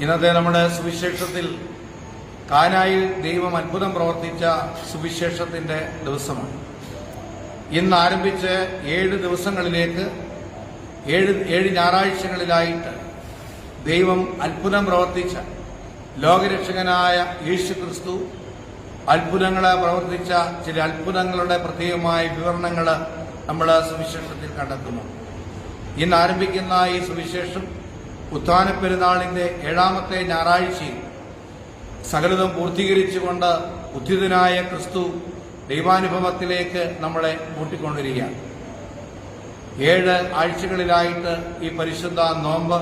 ഇന്നത്തെ നമ്മുടെ സുവിശേഷത്തിൽ കാനായിൽ ദൈവം അത്ഭുതം പ്രവർത്തിച്ച സുവിശേഷത്തിന്റെ ദിവസമാണ്. ഇന്ന് ആരംഭിച്ച് ഏഴ് ദിവസങ്ങളിലേക്ക് ഏഴ് ഏഴ് ഞായറാഴ്ചകളിലായിട്ട് ദൈവം അത്ഭുതം പ്രവർത്തിച്ച ലോകരക്ഷകനായ യേശു ക്രിസ്തു അത്ഭുതങ്ങളെ പ്രവർത്തിച്ച ചില അത്ഭുതങ്ങളുടെ പ്രത്യേകമായ വിവരണങ്ങൾ നമ്മൾ സുവിശേഷത്തിൽ കണ്ടെത്തുന്നു. ഇന്ന് ആരംഭിക്കുന്ന ഈ സുവിശേഷം ഉത്ഥാന പെരുന്നാളിന്റെ ഏഴാമത്തെ ഞായറാഴ്ചയിൽ സകലതും പൂർത്തീകരിച്ചുകൊണ്ട് ഉദ്ധിതനായ ക്രിസ്തു ദൈവാനുഭവത്തിലേക്ക് നമ്മളെ കൂട്ടിക്കൊണ്ടിരിക്കുകയാണ് ഏഴ് ആഴ്ചകളിലായിട്ട് ഈ പരിശുദ്ധ നോമ്പ്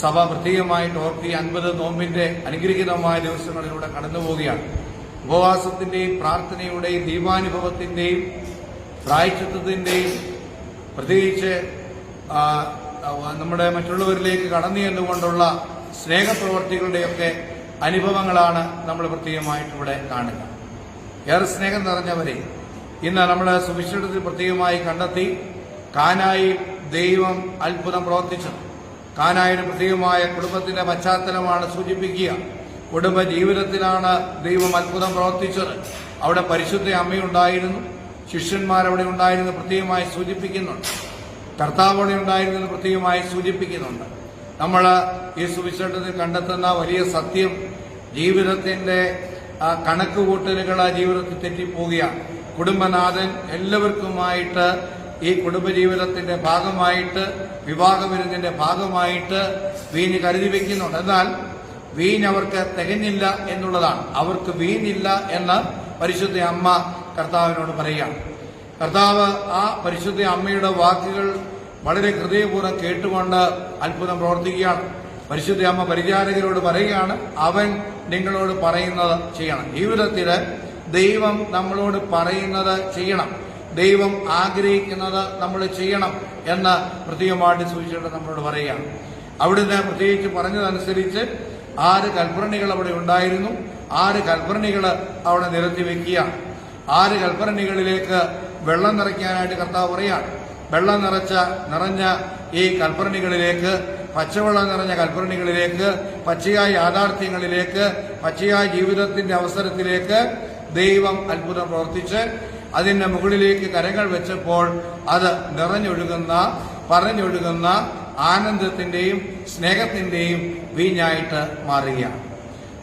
സഭ പ്രത്യേകമായിട്ട് ഓർത്തി അൻപത് നോമ്പിന്റെ അനുഗ്രഹീതമായ ദിവസങ്ങളിലൂടെ കടന്നുപോവുകയാണ്. ഉപവാസത്തിന്റെയും പ്രാർത്ഥനയുടെയും ദൈവാനുഭവത്തിന്റെയും പ്രായച്ചിത്വത്തിന്റെയും പ്രത്യേകിച്ച് നമ്മുടെ മറ്റുള്ളവരിലേക്ക് കടന്നു ചെന്നുകൊണ്ടുള്ള സ്നേഹപ്രവർത്തികളുടെയൊക്കെ അനുഭവങ്ങളാണ് നമ്മൾ പ്രത്യേകമായിട്ട് ഇവിടെ കാണുക ഏറെ സ്നേഹം നിറഞ്ഞവരെ ഇന്ന് നമ്മൾ സുവിശേഷത്തിൽ പ്രത്യേകമായി കണ്ടെത്തി കാനായി ദൈവം അത്ഭുതം പ്രവർത്തിച്ചു കാനായുടെ പ്രത്യേകമായ കുടുംബത്തിന്റെ പശ്ചാത്തലമാണ് സൂചിപ്പിക്കുക. കുടുംബ ജീവിതത്തിലാണ് ദൈവം അത്ഭുതം പ്രവർത്തിച്ചത്. അവിടെ പരിശുദ്ധ അമ്മയുണ്ടായിരുന്നു. ശിഷ്യന്മാരവിടെ ഉണ്ടായിരുന്നു പ്രത്യേകമായി സൂചിപ്പിക്കുന്നുണ്ട്. കർത്താവ് അവിടെ ഉണ്ടായിരുന്നത് പ്രത്യേകമായി സൂചിപ്പിക്കുന്നുണ്ട്. നമ്മൾ ഈ സുവിശേഷത്തിൽ കണ്ടെത്തുന്ന വലിയ സത്യം ജീവിതത്തിന്റെ കണക്കുകൂട്ടലുകൾ ആ ജീവിതത്തിൽ തെറ്റിപ്പോവുകയാണ്. കുടുംബനാഥൻ എല്ലാവർക്കുമായിട്ട് ഈ കുടുംബജീവിതത്തിന്റെ ഭാഗമായിട്ട് വിവാഹവിരുന്നിന്റെ ഭാഗമായിട്ട് വീഞ്ഞ് കരുതി വയ്ക്കുന്നുണ്ട് എന്നാൽ വീഞ്ഞ് അവർക്ക് തികഞ്ഞില്ല എന്നുള്ളതാണ്. അവർക്ക് വീഞ്ഞില്ല എന്ന് പരിശുദ്ധ അമ്മ കർത്താവിനോട് പറയുകയാണ്. കർത്താവ് ആ പരിശുദ്ധ അമ്മയുടെ വാക്കുകൾ വളരെ ഹൃദയപൂർവം കേട്ടുകൊണ്ട് അത്ഭുതം പ്രവർത്തിക്കുകയാണ്. പരിശുദ്ധ അമ്മ പരിചാരകരോട് പറയുകയാണ് അവൻ നിങ്ങളോട് പറയുന്നത് ചെയ്യണം. ജീവിതത്തിൽ ദൈവം നമ്മളോട് പറയുന്നത് ചെയ്യണം. ദൈവം ആഗ്രഹിക്കുന്നത് നമ്മൾ ചെയ്യണം എന്ന് പ്രത്യേകമായിട്ട് സൂചിച്ചിട്ട് നമ്മളോട് പറയുകയാണ്. അവിടുന്ന് പ്രത്യേകിച്ച് പറഞ്ഞതനുസരിച്ച് ആറ് കൽപ്പരണികൾ അവിടെ ഉണ്ടായിരുന്നു. ആറ് കൽപ്പരണികൾ അവിടെ നിരത്തി വെക്കുകയാണ് ആറ് കൽപ്പരണികളിലേക്ക് വെള്ളം നിറയ്ക്കാനായിട്ട് കർത്താവ് പറയാണ് വെള്ളം നിറച്ച നിറഞ്ഞ ഈ കൽപ്പരണികളിലേക്ക് പച്ചവെള്ളം നിറഞ്ഞ കൽപ്പരണികളിലേക്ക് പച്ചയായ യാഥാർത്ഥ്യങ്ങളിലേക്ക് പച്ചയായ ജീവിതത്തിന്റെ അവസരത്തിലേക്ക് ദൈവം അത്ഭുതം പ്രവർത്തിച്ച് അതിന്റെ മുകളിലേക്ക് കരങ്ങൾ വെച്ചപ്പോൾ അത് നിറഞ്ഞൊഴുകുന്ന പറഞ്ഞൊഴുകുന്ന ആനന്ദത്തിന്റെയും സ്നേഹത്തിന്റെയും വീഞ്ഞായിട്ട് മാറുകയാണ്.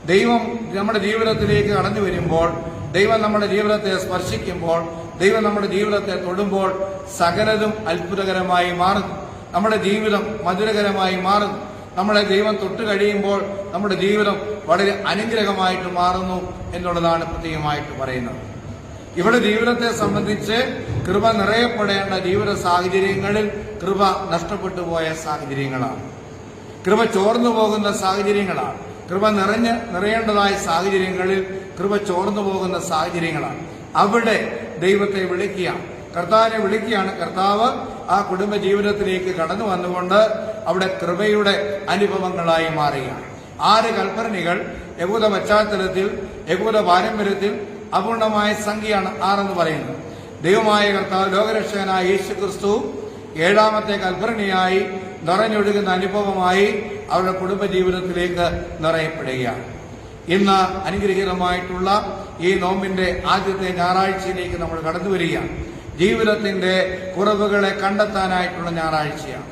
ദൈവം നമ്മുടെ ജീവിതത്തിലേക്ക് കടന്നു വരുമ്പോൾ ദൈവം നമ്മുടെ ജീവിതത്തെ സ്പർശിക്കുമ്പോൾ ദൈവം നമ്മുടെ ജീവിതത്തെ തൊടുമ്പോൾ സകലതും അത്ഭുതകരമായി മാറുന്നു. നമ്മുടെ ജീവിതം മധുരകരമായി മാറുന്നു. നമ്മളെ ദൈവം തൊട്ട് കഴിയുമ്പോൾ നമ്മുടെ ജീവിതം വളരെ അനുഗ്രഹമായിട്ട് മാറുന്നു എന്നുള്ളതാണ് പ്രത്യേകമായിട്ട് പറയുന്നത്. ഇവിടെ ജീവിതത്തെ സംബന്ധിച്ച് കൃപ നിറയപ്പെടേണ്ട ജീവിത സാഹചര്യങ്ങളിൽ കൃപ നഷ്ടപ്പെട്ടു പോയ സാഹചര്യങ്ങളാണ്. കൃപ ചോർന്നു പോകുന്ന സാഹചര്യങ്ങളാണ്. കൃപ നിറഞ്ഞ് നിറയേണ്ടതായ സാഹചര്യങ്ങളിൽ കൃപ ചോർന്നു പോകുന്ന സാഹചര്യങ്ങളാണ്. അവിടെ ദൈവത്തെ വിളിക്കുക കർത്താവിനെ വിളിക്കുകയാണ്. കർത്താവ് ആ കുടുംബ ജീവിതത്തിലേക്ക് കടന്നു വന്നുകൊണ്ട് അവിടെ കൃപയുടെ അനുഭവങ്ങളായി മാറുകയാണ്. ആറ് കൽപ്പരണികൾ യഹൂദ പശ്ചാത്തലത്തിൽ യഹൂദ പാരമ്പര്യത്തിൽ അപൂർണമായ സംഖ്യയാണ് ആറെന്ന് പറയുന്നത് ദൈവമായ കർത്താവ് ലോകരക്ഷകനായ യേശു ക്രിസ്തു ഏഴാമത്തെ കൽപ്പരണിയായി നിറഞ്ഞൊഴുകുന്ന അനുഭവമായി അവരുടെ കുടുംബജീവിതത്തിലേക്ക് നിറയപ്പെടുകയാണ്. ഇന്ന് അനുഗ്രഹീതമായിട്ടുള്ള ഈ നോമ്പിന്റെ ആദ്യത്തെ ഞായറാഴ്ചയിലേക്ക് നമ്മൾ കടന്നു വരികയാണ്. ജീവിതത്തിന്റെ കുറവുകളെ കണ്ടെത്താനായിട്ടുള്ള ഞായറാഴ്ചയാണ്.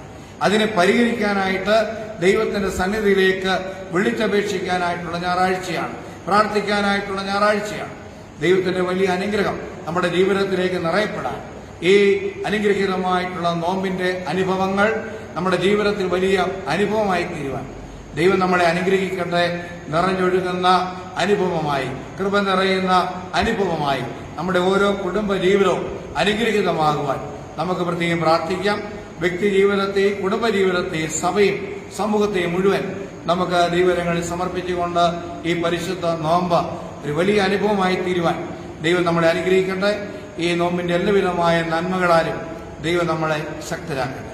അതിനെ പരിഹരിക്കാനായിട്ട് ദൈവത്തിന്റെ സന്നിധിയിലേക്ക് വിളിച്ചപേക്ഷിക്കാനായിട്ടുള്ള ഞായറാഴ്ചയാണ്. പ്രാർത്ഥിക്കാനായിട്ടുള്ള ഞായറാഴ്ചയാണ്. ദൈവത്തിന്റെ വലിയ അനുഗ്രഹം നമ്മുടെ ജീവിതത്തിലേക്ക് നിറയപ്പെടാൻ. ഈ അനുഗ്രഹീതമായിട്ടുള്ള നോമ്പിന്റെ അനുഭവങ്ങൾ നമ്മുടെ ജീവിതത്തിൽ വലിയ അനുഭവമായി തീരുവാൻ. ദൈവം നമ്മളെ അനുഗ്രഹിക്കട്ടെ. നിറഞ്ഞൊഴുകുന്ന അനുഭവമായി. കൃപ നിറയുന്ന അനുഭവമായി. നമ്മുടെ ഓരോ കുടുംബ ജീവിതവും അനുഗ്രഹീതമാകുവാൻ നമുക്ക് പ്രത്യേകം പ്രാർത്ഥിക്കാം. വ്യക്തി ജീവിതത്തെയും കുടുംബ ജീവിതത്തെയും സഭയും സമൂഹത്തെയും മുഴുവൻ നമുക്ക് ദൈവരങ്ങളിൽ സമർപ്പിച്ചുകൊണ്ട് ഈ പരിശുദ്ധ നോമ്പ് ഒരു വലിയ അനുഭവമായി തീരുവാൻ ദൈവം നമ്മളെ അനുഗ്രഹിക്കട്ടെ. ഈ നോമ്പിന്റെ എല്ലാവിധമായ നന്മകളാലും ദൈവം നമ്മളെ ശക്തരാക്കട്ടെ.